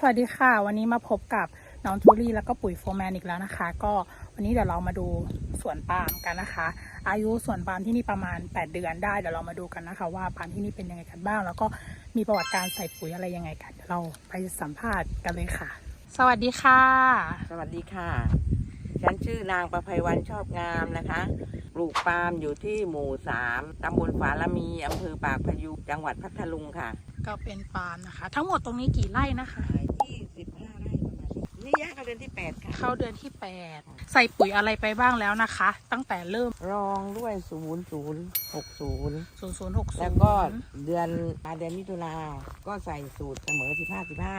สวัสดีค่ะ วันนี้มาพบกับน้องจูลี่แล้วก็ปุ๋ยโฟร์แมนอีกแล้วนะคะ ก็วันนี้เดี๋ยวเรามาดูสวนปาล์มกันนะคะ อายุสวนปาล์มที่นี่ประมาณ 8 เดือนได้เดี๋ยวเรามาดูกันนะคะ ว่าปาล์มที่นี่เป็นยังไงกันบ้าง แล้วก็มีประวัติการใส่ปุ๋ยอะไรยังไงกันเดี๋ยวเราไปสัมภาษณ์กันเลยค่ะ สวัสดีค่ะ สวัสดีค่ะ ฉันชื่อนางประภัยวันชอบงามนะคะ ปลูกปาล์มอยู่ที่หมู่สามตำบลฝาละมีอำเภอปากพยูจังหวัดพัทลุงค่ะ ก็เป็นปาล์มนะคะ ทั้งหมดตรงนี้กี่ไร่นะคะ ย่างเข้าเดือนที่แปดค่ะ เข้าเดือนที่8ใส่ปุ๋ยอะไรไปบ้างแล้วนะคะ ตั้งแต่เริ่มรองด้วยศูนย์ศูนย์หกศูนย์0060แล้วก็เดือนเดือนมิถุนาก็ใส่สูตรเสมอสิบห้าสิบห้า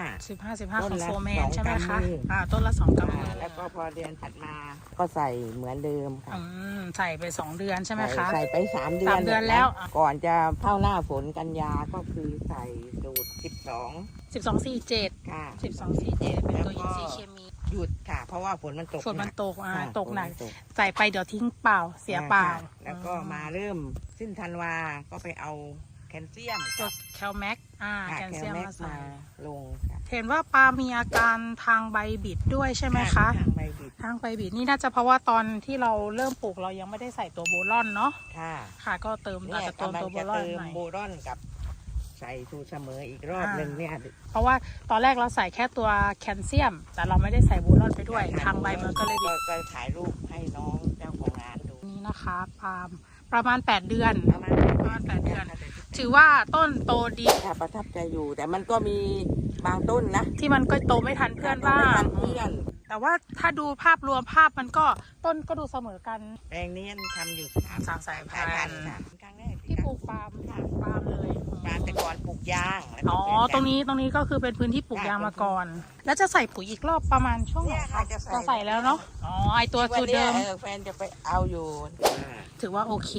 15 15ต้ของนละโฟร์แมสนองใช่ไหมคะกำมืออ่ อ่าต้นละสองกำมือแล้วก็พอเดือนถัดมาก็ใส่เหมือนเดิมค่ะ อืม ใส่ไปสองเดือนใช่ไหมคะ ใส่ไปสามเดือนสามเดือนแล้ว ก่อนจะเข้าหน้าฝนกันยาก็คือใส่สูตรสิบสอง12 47ค่ะ12 47เป็นตัวแล้วก็อินทรีย์เคมีหยุดค่ะ เพราะว่าฝนมันตกฝนมันหกตกอ่าค่ะตกหนักฝมัใส่ไปเดี๋ยวทิ้งเปล่าเสียเปล่าค่ะแล้วก็มาเริ่มสิ้นธันวาก็ไปเอาแค ลเซียมจกับแคลแม็กอ่าค่ะแคลแคลเซียมแม็กมาซ์ใส่มาลงค่ะเห็นว่าปลามีอาการทางใบบิดด้วยใช่ไหมคะ ทางใบบิดทางใบบิดนี่น่าจะเพราะว่าตอนที่เราเริ่มปลูกเรายังไม่ได้ใส่ตัวโบลอนเนาะค่ะค่ะ ก็เติมอาจเนี่ยจะเติมกำลังตัวโบจะลอนเติมหน่อย โบรอนกับ ใส่สูตรเสมออีกรอบอ่า หนึ่งเนี่ย เพราะว่าตอนแรกเราใส่แค่ตัวแคลเซียม แต่เราไม่ได้ใส่โบลอนไปด้วย ทางใบมันก็เลยบิดก็ถ่ายรูปให้น้องเจ้าของร้านดูนี้นะคะปาล์มประมาณ 8 เดือน ประมาณประมาณแปดเดือน ถือว่าต้นโตดี ค่ะประทับใจอยู่ แต่มันก็มีบางต้นนะที่มันก็โตไม่ทันเพื่อนบ้างไม่ทันเพื่อนแต่ว่าถ้าดูภาพรวมภาพมันก็ต้นก็ดูเสมอกัน แปลงนี้ทำอยู่สามสายพันธุ์ ค่ะครั้งแรกที่ปลูกปาล์มปาล์มเลย ยางแล้วก็อ๋อ เปลี่ยนตรงนี้ตรงนี้ก็คือเป็นพื้นที่ปลูกยางมาก่อน แล้วจะใส่ปุ๋ยอีกรอบประมาณช่วงไหนเนี่ยคะค่ะจะใส่จะใส่แล้วเนาะ อ๋อ ไอตัววันสูตรเนี้เดิยมเออแฟนจะไปเอาอยู่ถือว่าโอเค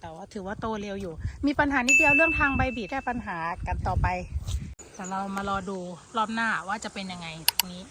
แต่ว่าถือว่าโตเร็วอยู่ มีปัญหานิดเดียวเรื่องทางใบบีดแก้ปัญหากันต่อไปแต่เรามารอดูรอบหน้าว่าจะเป็นยังไงตรงนี้